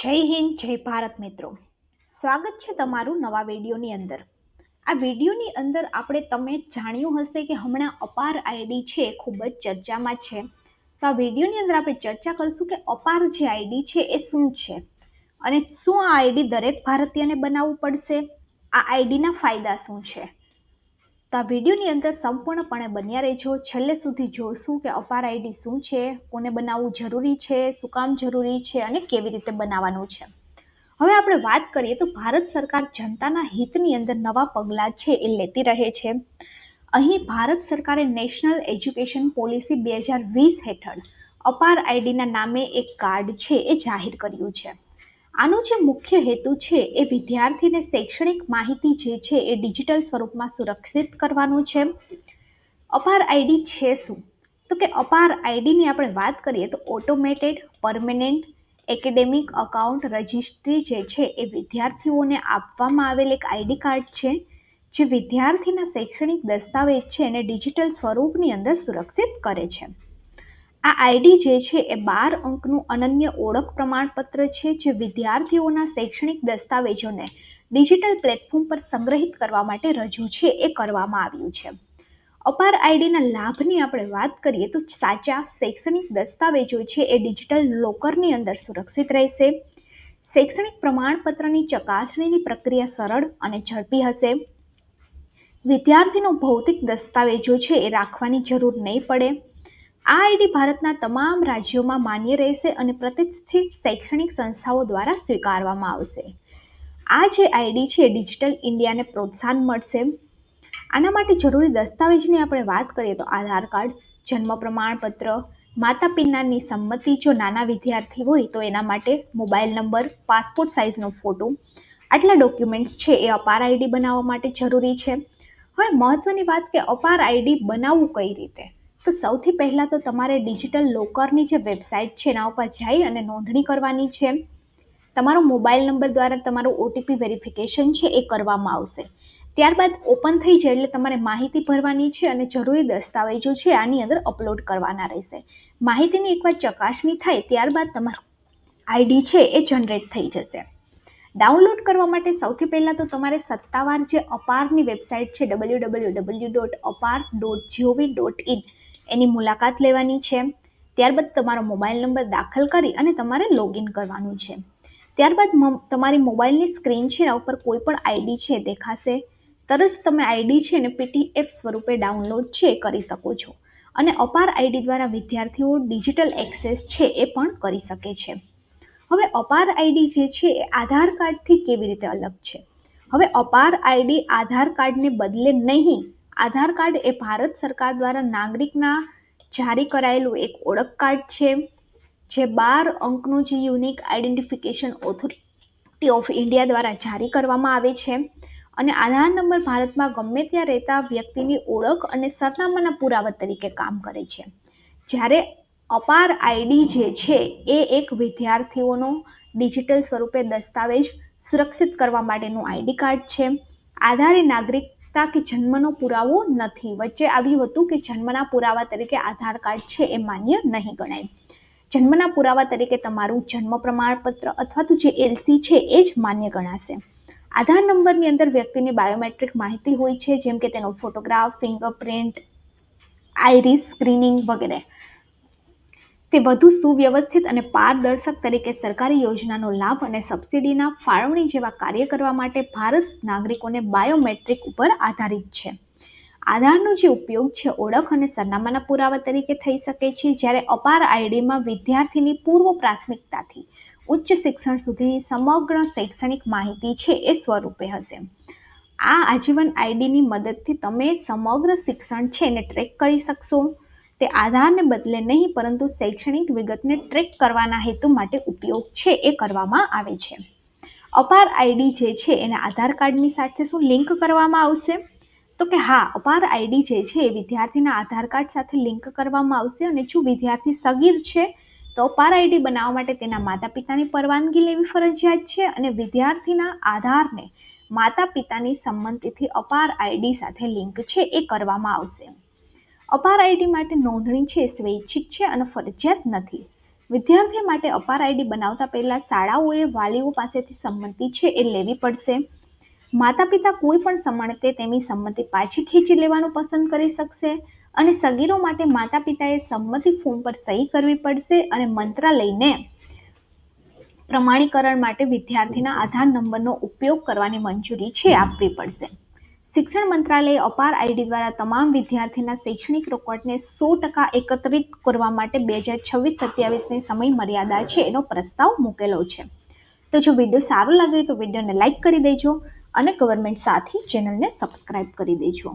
જય હિન્દ, જય ભારત મિત્રો. સ્વાગત છે તમારું નવા વિડીયોની અંદર. આ વિડીયોની અંદર આપણે તમે જાણ્યું હશે કે હમણાં અપાર આઈડી છે ખૂબ જ ચર્ચામાં છે. તો આ વિડીયોની અંદર આપણે ચર્ચા કરીશું કે અપાર જે આઈડી છે એ શું છે? અને શું આ આઈડી દરેક ભારતીયને બનાવવું પડશે? આ આઈડીના ફાયદા શું છે? તો આ વિડીયોની અંદર સંપૂર્ણપણે બન્યા રહેજો. છેલ્લે સુધી જોશું કે અપાર આઈડી શું છે, કોને બનાવવું જરૂરી છે, શું કામ જરૂરી છે અને કેવી રીતે બનાવવાનું છે. હવે આપણે વાત કરીએ તો ભારત સરકાર જનતાના હિતની અંદર નવા પગલાં છે એ લેતી રહે છે. અહીં ભારત સરકારે નેશનલ એજ્યુકેશન પોલિસી બે હજાર વીસ હેઠળ અપાર આઈડીના નામે એક કાર્ડ છે એ જાહેર કર્યું છે. આનો જે મુખ્ય હેતુ છે એ વિદ્યાર્થીને શૈક્ષણિક માહિતી જે છે એ ડિજિટલ સ્વરૂપમાં સુરક્ષિત કરવાનું છે. અપાર આઈડી છે શું? તો કે અપાર આઈડીની આપણે વાત કરીએ તો automated, permanent, academic account registry જે છે એ વિદ્યાર્થીઓને આપવામાં આવેલ એક આઈડી કાર્ડ છે, જે વિદ્યાર્થીના શૈક્ષણિક દસ્તાવેજ છે એને ડિજિટલ સ્વરૂપની અંદર સુરક્ષિત કરે છે. આ આઈડી જે છે એ બાર અંકનું અનન્ય ઓળખ પ્રમાણપત્ર છે જે વિદ્યાર્થીઓના શૈક્ષણિક દસ્તાવેજોને ડિજિટલ પ્લેટફોર્મ પર સંગ્રહિત કરવા માટે રજૂ છે એ કરવામાં આવ્યું છે. અપાર આઈડીના લાભની આપણે વાત કરીએ તો સાચા શૈક્ષણિક દસ્તાવેજો છે એ ડિજિટલ લોકરની અંદર સુરક્ષિત રહેશે. શૈક્ષણિક પ્રમાણપત્રની ચકાસણીની પ્રક્રિયા સરળ અને ઝડપી હશે. વિદ્યાર્થીનો ભૌતિક દસ્તાવેજો છે એ રાખવાની જરૂર નહીં પડે. આ આઈડી ભારતના તમામ રાજ્યોમાં માન્ય રહેશે અને પ્રતિષ્ઠિત શૈક્ષણિક સંસ્થાઓ દ્વારા સ્વીકારવામાં આવશે. આ જે આઈડી છે, ડિજિટલ ઇન્ડિયાને પ્રોત્સાહન મળશે. આના માટે જરૂરી દસ્તાવેજની આપણે વાત કરીએ તો આધાર કાર્ડ, જન્મ પ્રમાણપત્ર, માતા પિતાની સંમતિ જો નાના વિદ્યાર્થી હોય તો એના માટે મોબાઈલ નંબર, પાસપોર્ટ સાઇઝનો ફોટો, આટલા ડોક્યુમેન્ટ્સ છે એ અપાર આઈડી બનાવવા માટે જરૂરી છે. હવે મહત્ત્વની વાત કે અપાર આઈડી બનાવવું કઈ રીતે? તો સૌથી પહેલાં તો તમારે ડિજિટલ લોકરની જે વેબસાઇટ છે એના ઉપર જઈ અને નોંધણી કરવાની છે. તમારો મોબાઈલ નંબર દ્વારા તમારું ઓટીપી વેરિફિકેશન છે એ કરવામાં આવશે. ત્યારબાદ ઓપન થઈ જાય એટલે તમારે માહિતી ભરવાની છે અને જરૂરી દસ્તાવેજો છે આની અંદર અપલોડ કરવાના રહેશે. માહિતીની એકવાર ચકાસણી થાય ત્યારબાદ તમારું આઈડી છે એ જનરેટ થઈ જશે. ડાઉનલોડ કરવા માટે સૌથી પહેલાં તો તમારે સત્તાવાર જે અપારની વેબસાઇટ છે W W W dot APAAR dot G O V dot in એની મુલાકાત લેવાની છે. ત્યારબાદ તમારો મોબાઈલ નંબર દાખલ કરી અને તમારે લોગિન કરવાનું છે. ત્યારબાદ તમારી મોબાઈલની સ્ક્રીન છે એના ઉપર કોઈ પણ આઈડી છે, દેખાશે. તરત તમે આઈડી છે અને પીટીએફ સ્વરૂપે ડાઉનલોડ છે, કરી શકો છો. અને અપાર આઈડી દ્વારા વિદ્યાર્થીઓ ડિજિટલ એક્સેસ છે, એ પણ કરી શકે છે. હવે અપાર આઈડી જે છે, એ આધાર કાર્ડથી કેવી રીતે અલગ છે? હવે અપાર આઈડી આધાર કાર્ડને બદલે નહીં આધાર કાર્ડ એ ભારત સરકાર દ્વારા નાગરિકના જારી કરાયેલું એક ઓળખ કાર્ડ છે, જે બાર અંકનું જે unique identification authority of India દ્વારા જારી કરવામાં આવે છે. અને આધાર નંબર ભારતમાં ગમે ત્યાં રહેતા વ્યક્તિની ઓળખ અને સરનામાના પુરાવા તરીકે કામ કરે છે. જ્યારે અપાર આઈડી જે છે, એ એક વિદ્યાર્થીઓનો ડિજિટલ સ્વરૂપે દસ્તાવેજ સુરક્ષિત કરવા માટેનું આઈડી કાર્ડ છે. આધારે નાગરિક કે જન્મનો પુરાવો નથી. વચ્ચે આવ્યું હતું કે જન્મના પુરાવા તરીકે આધાર કાર્ડ છે એ માન્ય નહીં ગણાય. જન્મના પુરાવા તરીકે તમારું જન્મ પ્રમાણપત્ર અથવા તો જે એલસી છે એ જ માન્ય ગણાશે. આધાર નંબરની અંદર વ્યક્તિની બાયોમેટ્રિક માહિતી હોય છે, જેમ કે તેનો ફોટોગ્રાફ, ફિંગરપ્રિન્ટ, આઈરિસ, સ્ક્રીનિંગ વગેરે. તે વધુ સુવ્યવસ્થિત અને પારદર્શક તરીકે સરકારી યોજનાનો લાભ અને સબસિડીના ફાળવણી જેવા કાર્ય કરવા માટે ભારત નાગરિકોને બાયોમેટ્રિક ઉપર આધારિત છે. આધારનો જે ઉપયોગ છે, ઓળખ અને સરનામાના પુરાવા તરીકે થઈ શકે છે, જ્યારે અપાર આઈડીમાં વિદ્યાર્થીની પૂર્વ પ્રાથમિકતાથી ઉચ્ચ શિક્ષણ સુધીની સમગ્ર શૈક્ષણિક માહિતી છે એ સ્વરૂપે હશે. આ આજીવન આઈડીની મદદથી તમે સમગ્ર શિક્ષણ છે એને ટ્રેક કરી શકશો. તે આધારને બદલે નહીં, પરંતુ શૈક્ષણિક વિગતને ટ્રેક કરવાના હેતુ માટે ઉપયોગ છે એ કરવામાં આવે છે. અપાર આઈડી જે છે, એને આધાર કાર્ડની સાથે શું લિંક કરવામાં આવશે? તો કે હા, અપાર આઈડી જે છે, એ વિદ્યાર્થીના આધાર કાર્ડ સાથે લિંક કરવામાં આવશે અને જો વિદ્યાર્થી સગીર છે, તો અપાર આઈડી બનાવવા માટે તેના માતા પિતાની પરવાનગી લેવી ફરજિયાત છે અને વિદ્યાર્થીના આધારને માતા પિતાની સંમતિથી અપાર આઈડી સાથે લિંક છે એ કરવામાં આવશે. અપાર આઈડી માટે નોંધણી છે, સ્વૈચ્છિક છે અને ફરજિયાત નથી. વિદ્યાર્થી માટે અપાર આઈડી બનાવતા પહેલાં શાળાઓએ વાલીઓ પાસેથી સંમતિ છે એ લેવી પડશે. માતા પિતા કોઈ પણ સમયે તેમની સંમતિ પાછી ખેંચી લેવાનું પસંદ કરી શકશે અને સગીરો માટે માતા પિતાએ સંમતિ ફોર્મ પર સહી કરવી પડશે અને મંત્રાલયને પ્રમાણીકરણ માટે વિદ્યાર્થીના આધાર નંબરનો ઉપયોગ કરવાની મંજૂરી છે આપવી પડશે. શિક્ષણ મંત્રાલયે અપાર આઈડી દ્વારા તમામ વિદ્યાર્થીના શૈક્ષણિક રેકોર્ડને સો ટકા એકત્રિત કરવા માટે બે હજાર છવ્વીસ સત્યાવીસની સમય મર્યાદા છે એનો પ્રસ્તાવ મૂકેલો છે. તો જો વીડિયો સારો લાગે તો વિડીયોને લાઇક કરી દેજો અને ગવર્મેન્ટ સાથી ચેનલને સબસ્ક્રાઇબ કરી દેજો.